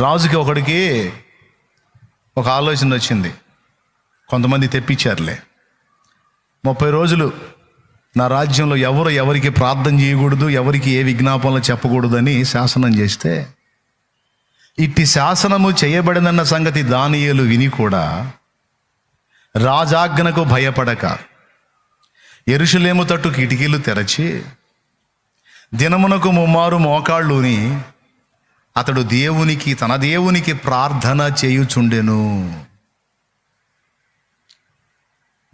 రాజుకి ఒకడికి ఒక ఆలోచన వచ్చింది. కొంతమంది తెప్పించారులే. ముప్పై రోజులు నా రాజ్యంలో ఎవరు ఎవరికి ప్రార్థన చేయకూడదు ఎవరికి ఏ విజ్ఞాపనలు చెప్పకూడదని శాసనం చేస్తే ఇట్టి శాసనము చేయబడినన్న సంగతి దానియలు విని కూడా రాజాజ్ఞకు భయపడక ఎరుషులేము తట్టు కిటికీలు తెరచి దినమునకు ముమ్మారు మోకాళ్ళుని అతడు దేవునికి తన దేవునికి ప్రార్థన చేయుచుండెను.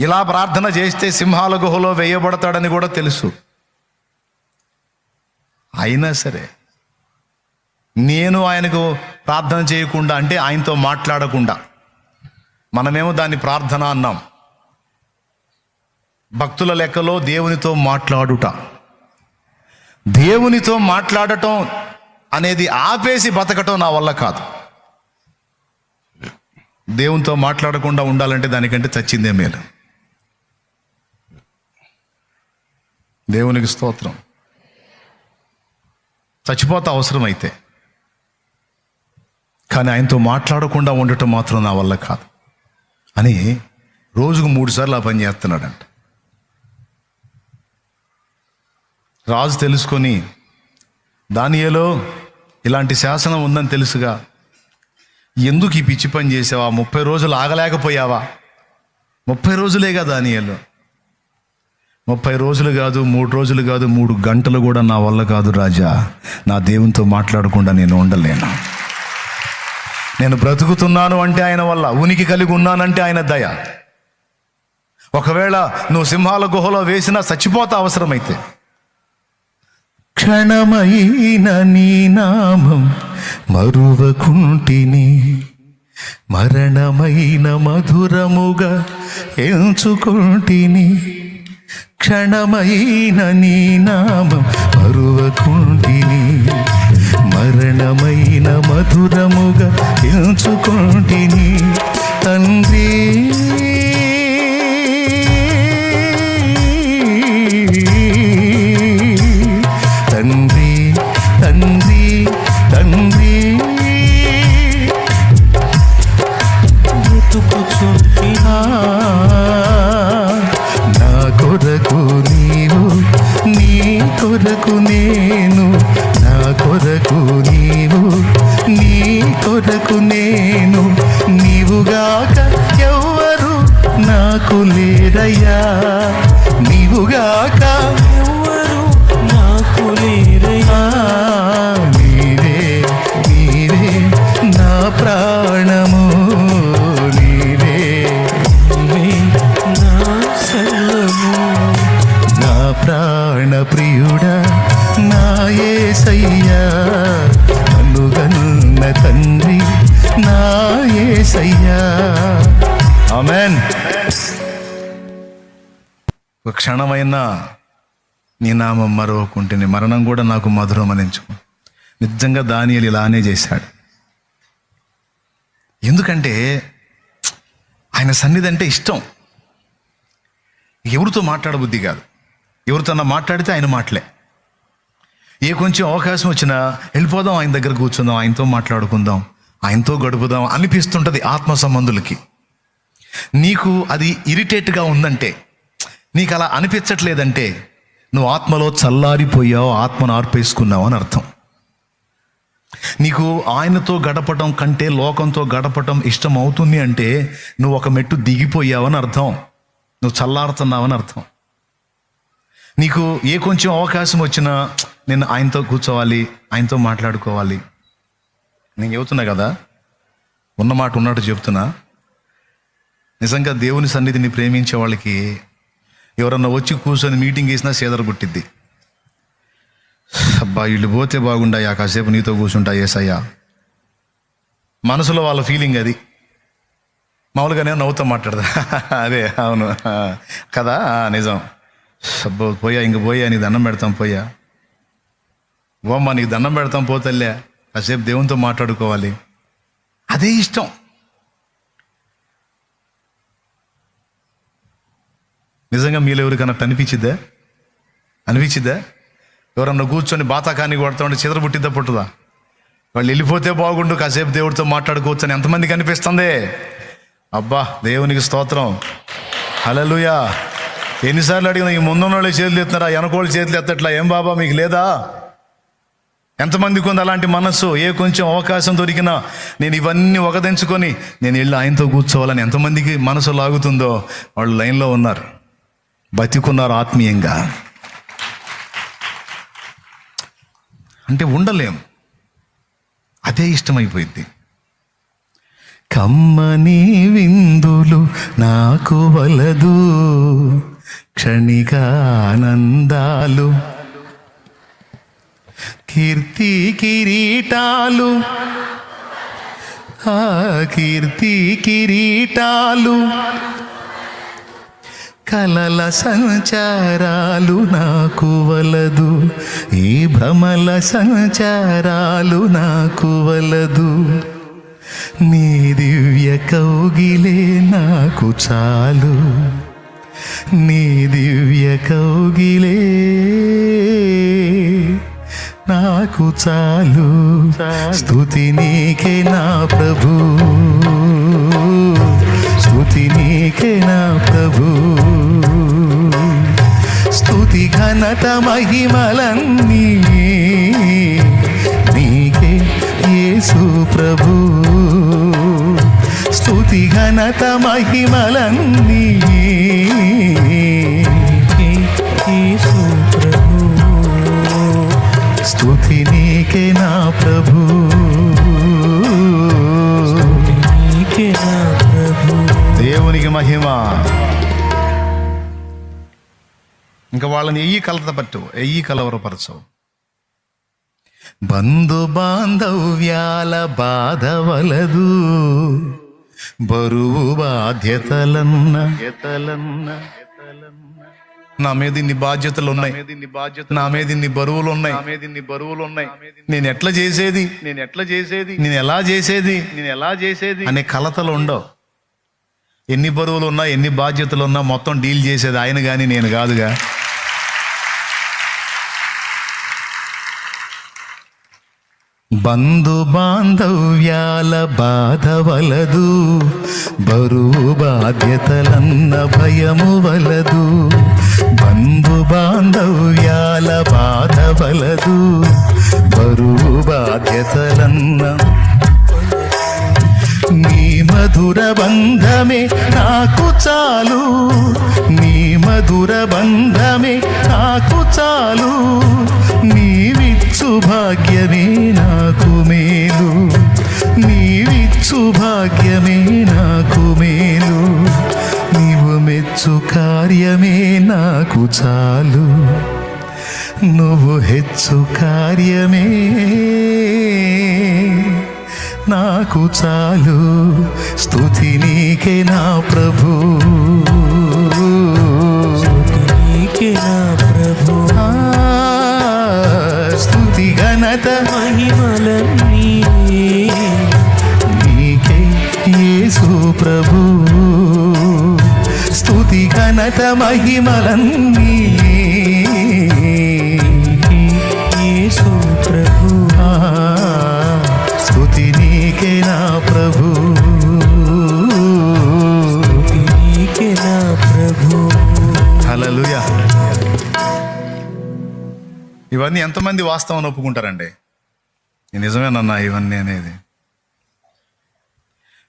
ఇలా ప్రార్థన చేస్తే సింహాల గుహలో వేయబడతాడని కూడా తెలుసు. అయినా సరే నేను ఆయనకు ప్రార్థన చేయకుండా అంటే ఆయనతో మాట్లాడకుండా మనమేమో దాన్ని ప్రార్థన అన్నాం. భక్తుల లెక్కలో దేవునితో మాట్లాడుట. దేవునితో మాట్లాడటం అనేది ఆపేసి బతకటం నా వల్ల కాదు. దేవునితో మాట్లాడకుండా ఉండాలంటే దానికంటే చచ్చిందే మేలు. దేవునికి స్తోత్రం. చచ్చిపోతా అవసరం అయితే కానీ ఆయనతో మాట్లాడకుండా ఉండటం మాత్రం నా వల్ల కాదు. అని రోజుకు మూడు సార్లు ఆ పని చేస్తున్నాడంట. రాజు తెలుసుకొని దానియలో ఇలాంటి శాసనం ఉందని తెలుసుగా. ఎందుకు ఈ పిచ్చి పని చేసావా? ముప్పై రోజులు ఆగలేకపోయావా? ముప్పై రోజులేగా దానియేలో. ముప్పై రోజులు కాదు మూడు రోజులు కాదు మూడు గంటలు కూడా నా వల్ల కాదు రాజా. నా దేవునితో మాట్లాడకుండా నేను ఉండలేను. నేను బ్రతుకుతున్నాను అంటే ఆయన వల్ల ఉనికి కలిగి ఉన్నానంటే ఆయన దయ. ఒకవేళ నువ్వు సింహాల గుహలో వేసినా చచ్చిపోతా అవసరమైతే. క్షణమైన నీ నామం మరువకుంటిని మరణమైన మధురముగా ఎంచుకుంటిని క్షణమైన నీ నామం మరువకుంటిని మరణమైన మధురముగా ఎంచుకుంటిని తండ్రి. ఒక క్షణమైనా నీ నామం మరవకుంటేనే మరణం కూడా నాకు మధురం అనించుకో నిజంగా దానియలు ఇలానే చేశాడు. ఎందుకంటే ఆయన సన్నిధి అంటే ఇష్టం. ఎవరితో మాట్లాడబుద్ధి కాదు. ఎవరితో మాట్లాడితే ఆయన మాటలే. ఏ కొంచెం అవకాశం వచ్చినా వెళ్ళిపోదాం ఆయన దగ్గర కూర్చుందాం ఆయనతో మాట్లాడుకుందాం ఆయనతో గడుపుదాం అనిపిస్తుంటుంది ఆత్మ సంబంధులకి. నీకు అది ఇరిటేట్గా ఉందంటే నీకు అలా అనిపించట్లేదంటే నువ్వు ఆత్మలో చల్లారిపోయావు ఆత్మను ఆర్పేసుకున్నావు అని అర్థం. నీకు ఆయనతో గడపటం కంటే లోకంతో గడపటం ఇష్టం అవుతుంది అంటే నువ్వు ఒక మెట్టు దిగిపోయావని అర్థం. నువ్వు చల్లారుతున్నావని అర్థం. నీకు ఏ కొంచెం అవకాశం వచ్చినా నేను ఆయనతో కూర్చోవాలి ఆయనతో మాట్లాడుకోవాలి. నేను చెబుతున్నా కదా ఉన్న మాట ఉన్నట్టు చెప్తున్నా నిజంగా దేవుని సన్నిధిని ప్రేమించే వాళ్ళకి ఎవరన్నా వచ్చి కూర్చొని మీటింగ్ వేసినా సేదర పుట్టిద్ది అబ్బా వీళ్ళు పోతే బాగుండాయా? కాసేపు నీతో కూర్చుంటా ఏసయ్యా? మనసులో వాళ్ళ ఫీలింగ్ అది. మామూలుగానే నవ్వుతా మాట్లాడదా అదే అవును. కదా? నిజం. అబ్బో పోయా ఇంక పోయా నీకు దండం పెడతాం పోయా. ఓమ్మా నీకు దండం పెడతాం పోతల్లే కాసేపు దేవునితో మాట్లాడుకోవాలి. అదే ఇష్టం. నిజంగా మీలో ఎవరికన్నా అనిపించిద్దా? అనిపించిద్దా? ఎవరన్నా కూర్చొని బాతాకానికి కొడతా ఉంటే చిదర పుట్టిద్దా పుట్టుదా? వాళ్ళు వెళ్ళిపోతే బాగుండు కాసేపు దేవుడితో మాట్లాడుకోవచ్చు అని ఎంతమందికి అనిపిస్తుంది? అబ్బా దేవునికి స్తోత్రం. హలలుయా ఎన్నిసార్లు అడిగినా ఈ ముందున్న వాళ్ళు చేతులు ఎత్తున్నారా వెనకోళ్ళు చేతులు ఎత్తట్లా? ఏం బాబా మీకు లేదా? ఎంతమందికి ఉంది అలాంటి మనస్సు? ఏ కొంచెం అవకాశం దొరికినా నేను ఇవన్నీ ఒకదించుకొని నేను వెళ్ళి ఆయనతో కూర్చోవాలని ఎంతమందికి మనసు లాగుతుందో వాళ్ళు లైన్లో ఉన్నారు. బతికున్నారు ఆత్మీయంగా. అంటే ఉండలేం. అదే ఇష్టమైపోయింది. కమ్మని విందులు నాకు వలదు. క్షణికానందాలు. కీర్తి కిరీటాలు. ఆ కీర్తి కిరీటాలు. కలల సంచారాలు నాకు వలదు. ఈ భ్రమల సంచారాలు నాకు వలదు. నీ దివ్య కౌగిలే నాకు చాలు. నీ దివ్య కౌగిలే నాకు చాలు. స్థుతి నీకే నా ప్రభు. స్థుతి నీకే నా ప్రభు. స్తుతి ఘనత మహిమలన్నీ నీకే యేసు ప్రభు. స్తుతి ఘనత మహిమలన్నీ యేసు ప్రభు. నీకే నా ప్రభు. దేవునికి మహిమ. ఇంకా వాళ్ళని ఎయ్యి కలత పట్టు ఎయ్యి కలవరపరచవు. బంధు బాంధవ్యాల బాధ వలదు బరువు బాధ్యతలన్న. నా మీద ఇన్ని బాధ్యతలు ఉన్నాయి నా మీద ఇన్ని బరువులు ఉన్నాయి. మీద ఇన్ని బరువులు ఉన్నాయి నేను ఎట్లా చేసేది? నేను ఎట్లా చేసేది నేను ఎలా చేసేది? నేను ఎలా చేసేది అనే కలతలు ఉండవు. ఎన్ని బరువులు ఉన్నా ఎన్ని బాధ్యతలు ఉన్నా మొత్తం డీల్ చేసేది ఆయన కానీ నేను కాదుగా. బంధు బాంధవ్యాల బాధ వలదు బరువు బాధ్యతలన్న భయము వలదు బంధు బాంధవ్యాల బాధ వలదు బరువు బాధ్యతలన్న నీ మధుర బంధమే నాకు చాలు. నీ మధుర బంధమే నాకు చాలు. నీవిచ్చు భాగ్యమే నాకు మేలు. నీవిచ్చు భాగ్యమే నాకు మేలు. నీవు మెచ్చు కార్యమే నాకు చాలు. నువ్వు హెచ్చు కార్యమే. నాకు చాలు. స్తుతి నీకే నా ప్రభు. నీకే నా ప్రభు. ఆ, స్తుతి ఘనత మహిమలన్నీ నీకే యేసు ప్రభు. స్తుతి ఘనత మహిమలన్నీ ఇవన్నీ ఎంతమంది వాస్తవం ఒప్పుకుంటారండి? నిజమేనన్నా ఇవన్నీ అనేది.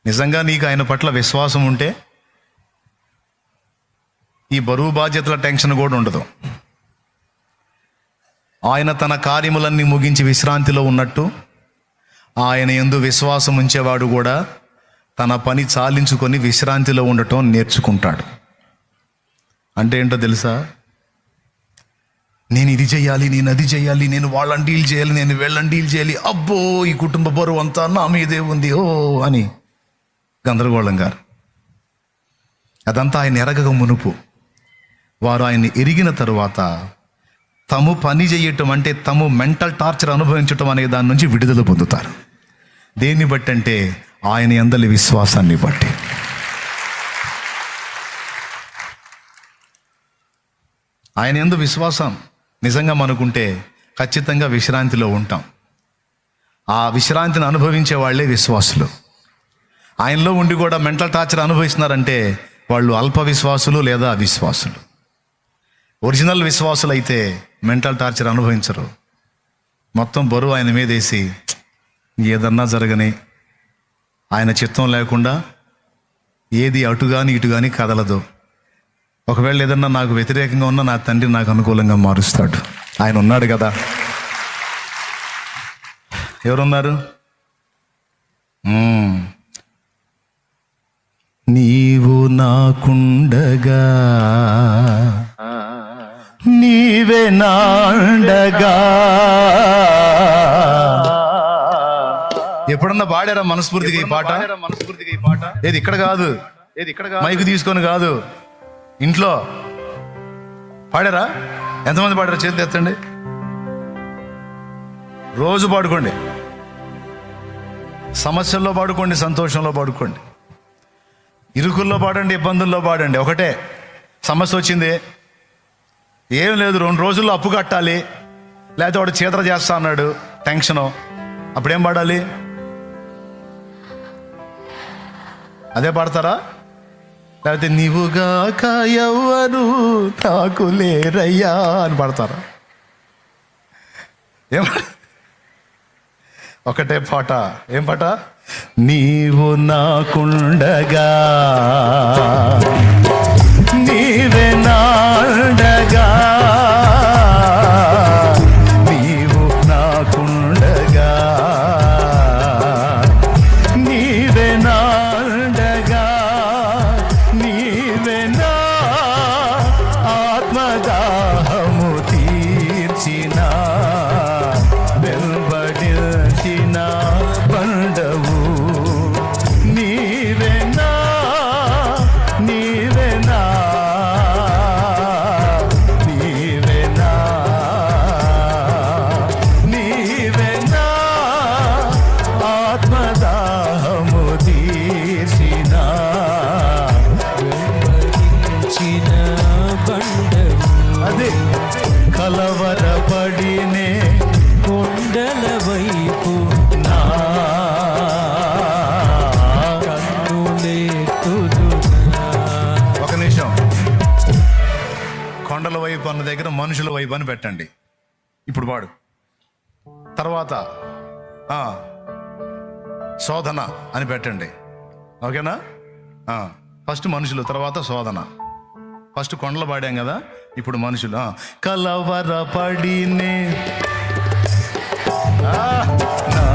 నిజంగా నీకు ఆయన పట్ల విశ్వాసం ఉంటే ఈ బరువు బాధ్యతల టెన్షన్ కూడా ఉండదు. ఆయన తన కార్యములన్నీ ముగించి విశ్రాంతిలో ఉన్నట్టు ఆయన ఎందు విశ్వాసం ఉంచేవాడు కూడా తన పని చాలించుకొని విశ్రాంతిలో ఉండటం నేర్చుకుంటాడు. అంటే ఏంటో తెలుసా? నేను ఇది చేయాలి నేను అది చేయాలి నేను వాళ్ళని డీల్ చేయాలి నేను వీళ్ళని డీల్ చేయాలి. అబ్బో ఈ కుటుంబ బరువు అంతా నా మీదే ఉంది ఓ అని గందరగోళం గారు. అదంతా ఆయన ఎరగక మునుపు. వారు ఆయన్ని ఎరిగిన తరువాత తము పని చేయటం అంటే తము మెంటల్ టార్చర్ అనుభవించటం అనే దాని నుంచి విడుదల పొందుతారు. దేన్ని బట్టి అంటే ఆయన ఎందలి విశ్వాసాన్ని బట్టి. ఆయన ఎందు విశ్వాసం నిజంగా మనకుంటే ఖచ్చితంగా విశ్రాంతిలో ఉంటాం. ఆ విశ్రాంతిని అనుభవించే వాళ్ళే విశ్వాసులు. ఆయనలో ఉండి కూడా మెంటల్ టార్చర్ అనుభవిస్తున్నారంటే వాళ్ళు అల్ప విశ్వాసులు లేదా అవిశ్వాసులు. ఒరిజినల్ విశ్వాసులు అయితే మెంటల్ టార్చర్ అనుభవించరు. మొత్తం బరువు ఆయన మీదేసి ఏదన్నా జరగని ఆయన చిత్తం లేకుండా ఏది అటు కానీ ఇటు కానీ కదలదు. ఒకవేళ ఏదన్నా నాకు వ్యతిరేకంగా ఉన్నా నా తండ్రి నాకు అనుకూలంగా మారుస్తాడు. ఆయన ఉన్నాడు కదా. ఎవరున్నారు. నీవు నాకుండగా నీవే నాండగా. ఎప్పుడన్నా పాడారా మనస్ఫూర్తిగా ఈ పాట? మనస్ఫూర్తిగా ఈ పాట? ఏది ఇక్కడ కాదు? ఏది ఇక్కడ మైకు తీసుకొని కాదు. ఇంట్లో పాడారా? ఎంతమంది పాడారా చేతి ఎత్తండి. రోజు పాడుకోండి. సమస్యల్లో పాడుకోండి సంతోషంలో పాడుకోండి. ఇరుకుల్లో పాడండి ఇబ్బందుల్లో పాడండి. ఒకటే సమస్య వచ్చింది. ఏం లేదు రెండు రోజుల్లో అప్పు కట్టాలి. లేకపోతే వాడు చీతర చేస్తా అన్నాడు టెన్షను. అప్పుడేం పాడాలి? అదే పాడతారా? లేకపోతే నీవుగాక ఎవ్వరు నాకు లేరయ్యా అని పడతారు. ఏం ఒకటే పాట. ఏం పాట? నీవు నాకుండగా వచ్చినా వైపు నా ఒక నిమిషం. కొండల వైపు అన్న దగ్గర మనుషుల వైపు అని పెట్టండి. ఇప్పుడు వాడు. తర్వాత శోధన అని పెట్టండి. ఓకేనా? ఫస్ట్ మనుషులు తర్వాత శోధన. ఫస్ట్ కొండలు పాడాం కదా ఇప్పుడు మనుషులు ఆ, కలవరపడినే ఆ, నా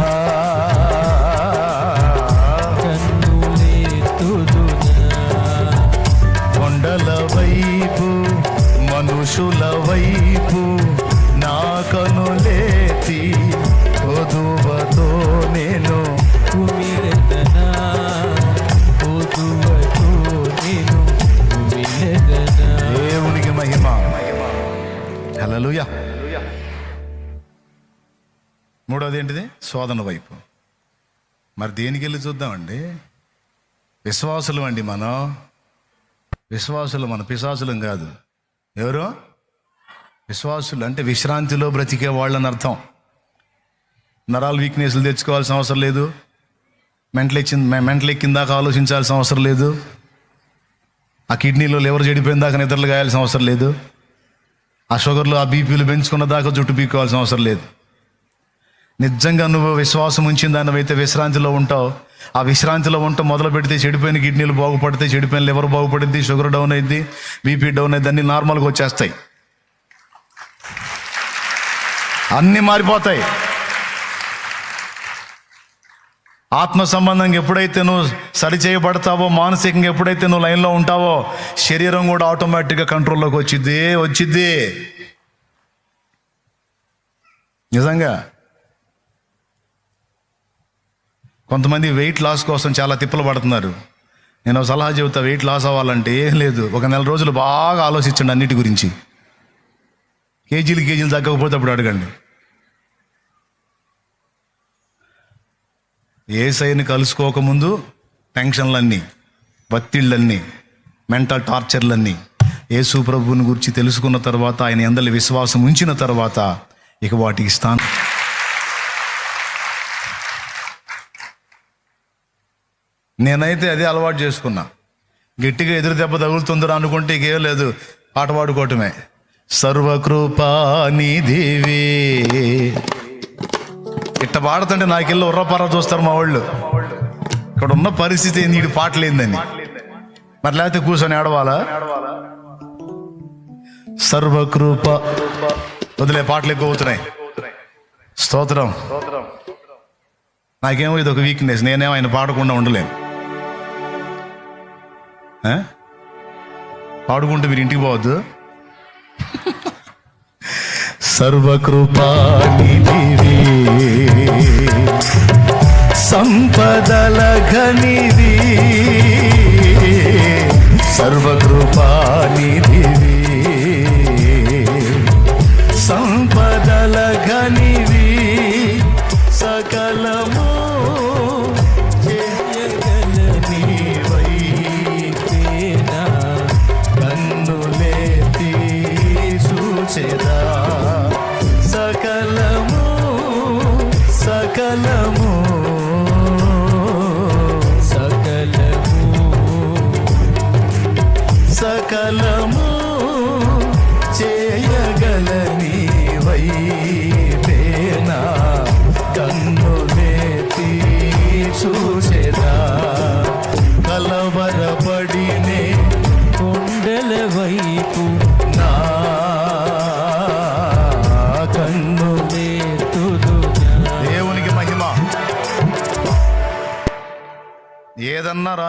శోధన వైపు. మరి దేనికి వెళ్ళి చూద్దామండి? విశ్వాసులం అండి మనం. విశ్వాసులు మన పిశాసులం కాదు. ఎవరు? విశ్వాసులు అంటే విశ్రాంతిలో బ్రతికే వాళ్ళని అర్థం. నరాలు వీక్నెస్లు తెచ్చుకోవాల్సిన అవసరం లేదు. మెంటల్ ఎక్కింది మెంటల్ ఎక్కిందాక ఆలోచించాల్సిన అవసరం లేదు. ఆ కిడ్నీలో లివర్ చెడిపోయిన దాకా నిద్రలు గాయాల్సిన అవసరం లేదు. ఆ షుగర్లు ఆ బీపీలు పెంచుకున్న దాకా జుట్టు పీక్కోవాల్సిన అవసరం లేదు. నిజంగా నువ్వు విశ్వాసం ఉంచిన దానివైతే విశ్రాంతిలో ఉంటావు. ఆ విశ్రాంతిలో ఉంటా మొదలు పెడితే చెడిపోయిన కిడ్నీలు బాగుపడితే చెడిపోయిన లివర్ బాగుపడింది షుగర్ డౌన్ అయింది బీపీ డౌన్ అయింది అన్ని నార్మల్గా వచ్చేస్తాయి. అన్నీ మారిపోతాయి. ఆత్మ సంబంధంగా ఎప్పుడైతే నువ్వు సరి చేయబడతావో మానసికంగా ఎప్పుడైతే నువ్వు లైన్లో ఉంటావో శరీరం కూడా ఆటోమేటిక్గా కంట్రోల్లోకి వచ్చిద్ది వచ్చిద్ది. నిజంగా కొంతమంది వెయిట్ లాస్ కోసం చాలా తిప్పలు పడుతున్నారు. నేను సలహా చెబుతా వెయిట్ లాస్ అవ్వాలంటే ఏం లేదు. ఒక నెల రోజులు బాగా ఆలోచించండి అన్నిటి గురించి. కేజీలు కేజీలు తగ్గకపోతే అప్పుడు అడగండి. ఏ సైని కలుసుకోకముందు టెన్షన్లన్నీ ఒత్తిళ్ళన్నీ మెంటల్ టార్చర్లన్నీ యేసు ప్రభువుని గురించి తెలుసుకున్న తర్వాత ఆయన ఎందలి విశ్వాసం ఉంచిన తర్వాత ఇక వాటికి స్థానం నేనైతే అదే అలవాటు చేసుకున్నా. గట్టిగా ఎదురు దెబ్బ తగులుతుందిరా అనుకుంటే ఇకేం లేదు. పాట పాడుకోవటమే. సర్వకృపానిధివి దేవి. ఇట్ట పాడుతుంటే నాకెళ్ళి ఉర్రపర్ర చూస్తారు మా వాళ్ళు. ఇక్కడ ఉన్న పరిస్థితి ఏంది? పాట పాటలేందని మరి లేకపోతే కూర్చొని ఏడవాలా సర్వకృప. వదిలే పాటలు ఎక్కువ అవుతున్నాయి. స్తోత్రం. నాకేమో ఇది ఒక వీక్నెస్ నేనేమో ఆయన పాడకుండా ఉండలేను. పాడుకుంటే మీరు ఇంటికి పోవద్దు. సర్వకృపా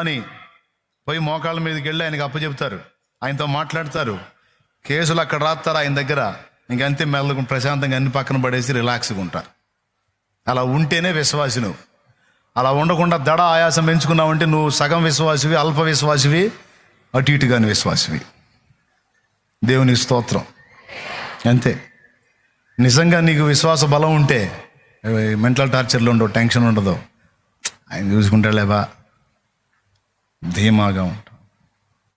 అని పోయి మోకాళ్ళ మీదకి వెళ్ళి ఆయనకి అప్పచెప్తారు ఆయనతో మాట్లాడతారు. కేసులు అక్కడ రాస్తారు ఆయన దగ్గర. ఇంకంతే మెల్లగా ప్రశాంతంగా అన్ని పక్కన పడేసి రిలాక్స్గా ఉంటారు. అలా ఉంటేనే విశ్వాసి నువ్వు అలా ఉండకుండా దడ ఆయాసం పెంచుకున్నావంటే నువ్వు సగం విశ్వాసివి అల్ప విశ్వాసివి అటు ఇటుగాని విశ్వాసివి. దేవుని స్తోత్రం. అంతే. నిజంగా నీకు విశ్వాస బలం ఉంటే మెంటల్ టార్చర్లు ఉండవు టెన్షన్ ఉండదు. ఆయన చూసుకుంటాడులేబా ధీమాగా ఉంటాం.